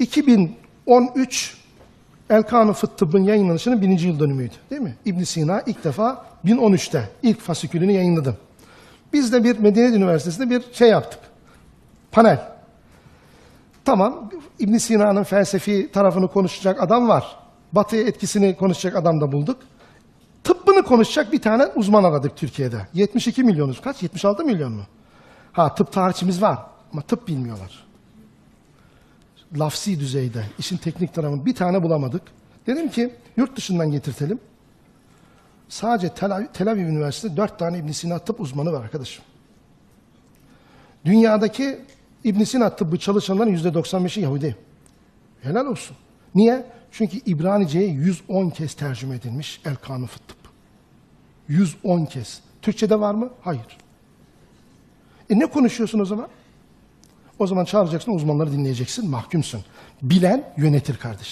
2013 El-Kanun Fıt Tıbb'ın yayınlanışının birinci yıl dönümüydü. Değil mi? ibn Sina ilk defa 1013'te ilk fasikülünü yayınladım. Biz de bir Medeniyet Üniversitesi'nde bir şey yaptık. Panel. Tamam, ibn Sina'nın felsefi tarafını konuşacak adam var. Batı'ya etkisini konuşacak adam da bulduk. Tıbbını konuşacak bir tane uzman aradık Türkiye'de. 72 milyonuz. Kaç? 76 milyon mu? Ha tıp tarihçimiz var ama tıp bilmiyorlar. Lafsi düzeyde, işin teknik tarafını bir tane bulamadık. Dedim ki yurt dışından getirtelim. Sadece Tel Tel Aviv Üniversitesi dört tane İbn Sina tıp uzmanı var arkadaşım. Dünyadaki İbn Sina tıbbı çalışanların yüzde 95'i Yahudi. Helal olsun. Niye? Çünkü İbranice'ye 110 kez tercüme edilmiş El Kanun Fıt Tıp. 110 kez. Türkçe'de var mı? Hayır. E ne konuşuyorsun o zaman? O zaman çağıracaksın, uzmanları dinleyeceksin, mahkumsun. Bilen yönetir kardeşim.